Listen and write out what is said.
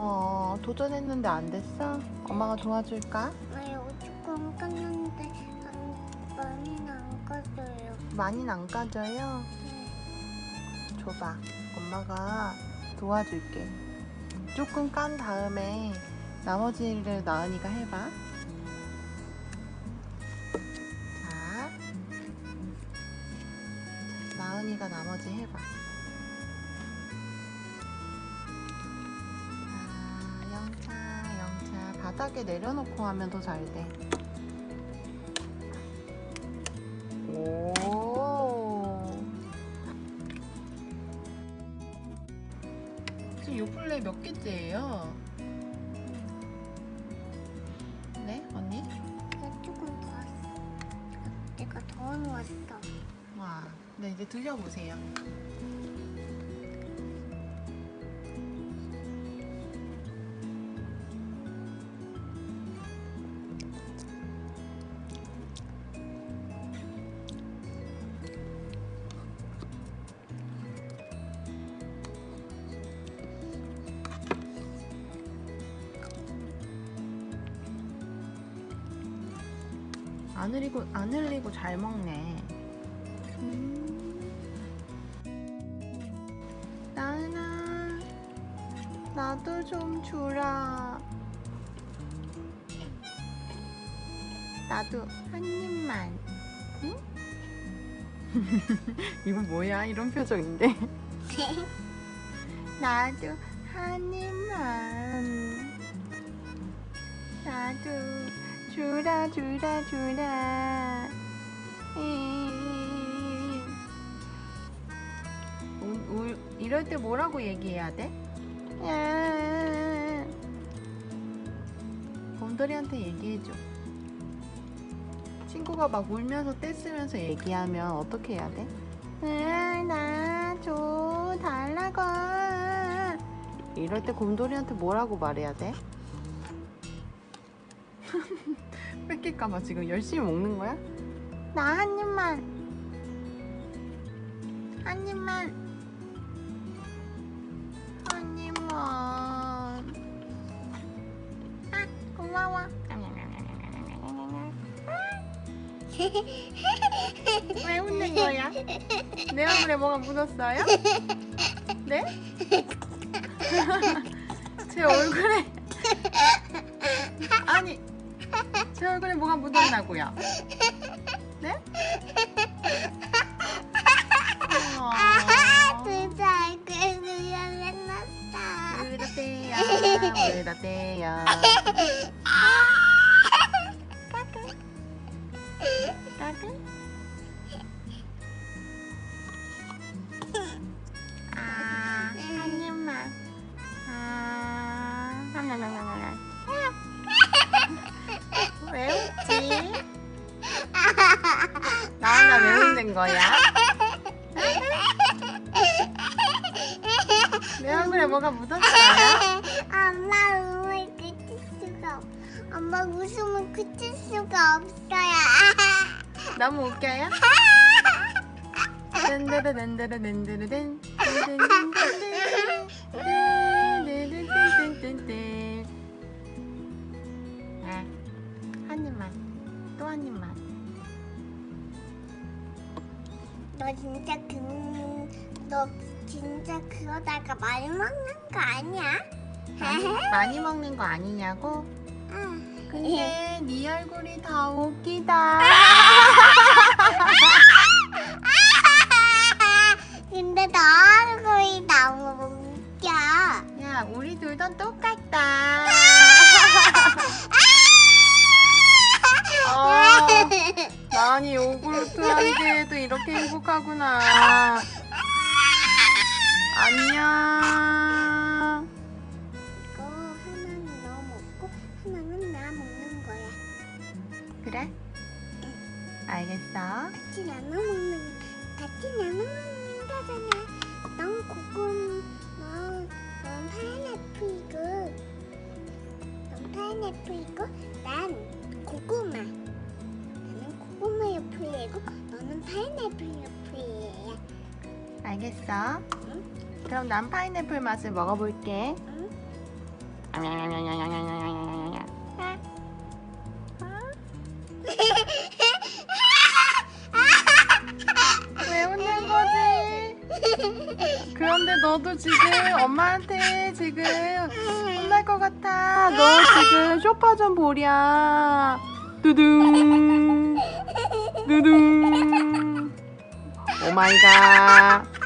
어, 도전했는데 안 됐어? 엄마가 도와줄까? 네, 조금 깠는데 안, 많이는 안 깠어요. 많이는 안 까져요? 네. 줘봐. 엄마가 도와줄게. 조금 깐 다음에 나머지를 나은이가 해봐. 자, 나은이가 나머지 해봐. 바닥에 내려놓고 하면 더 잘 돼. 오. 지금 요 플레이 몇 개째예요? 네, 언니? 조금 더 왔어. 내가 더 놓았어. 와, 네 이제 들려보세요. 안 흘리고 안 흘리고 잘 먹네. 나은아, 나도 좀 주라. 나도 한 입만. 응? 이건 뭐야? 이런 표정인데. 나도 한 입만. 주라 주라 주라. 음. 울, 울, 이럴 때 뭐라고 얘기해야 돼? 야. 곰돌이한테 얘기해줘. 친구가 막 울면서 떼쓰면서 얘기하면 어떻게 해야 돼? 아, 나줘 달라고. 이럴 때 곰돌이한테 뭐라고 말해야 돼? 뺏길까봐 지금 열심히 먹는 거야? 나 한 입만. 한 입만. 한 입만. 아, 고마워. 왜 웃는 거야? 내 얼굴에 뭐가 묻었어요? 네? 제 얼굴에 아니 제 얼굴에 뭐가 묻어나고요. 네? 아, 어. 진짜 얼굴에 그냥 맨났다. 그러세요? 그러세요? 까꿍 아. 까꿍 하는 거야? 내 얼굴에 뭐가 묻었어요? 엄마 웃음을 그칠 수가 없. 엄마 웃음을 그칠 수가 없어요. 너무 웃겨요? 덴데르 덴데르 덴데르 덴. 한 입만. 또 한 입만. 너 진짜 그, 너 진짜 그러다가 많이 먹는 거 아니야? 많이, 많이 먹는 거 아니냐고? 응. 근데 네 얼굴이 더 웃기다 근데 너 얼굴이 너무 웃겨. 야 우리 둘 다 똑같다 나니 요구르트한테도 이렇게 행복하구나 안녕 이거 하나는 너 먹고 하나는 나 먹는 거야. 그래? 알겠어 같이 나눠 먹는 같이 나눠 먹는 거잖아. 넌 고군 넌, 넌 파인애플이고 넌 파인애플이고 난 고구마. 고구마 옆이고 너는 파인애플 옆이야. 알겠어 응? 그럼 난 파인애플 맛을 먹어볼게 응? 왜 웃는 거지? 그런데 너도 지금 엄마한테 지금 혼날 것 같아. 너 지금 쇼파 좀 보랴. 두둥. 두둥. 오마이갓.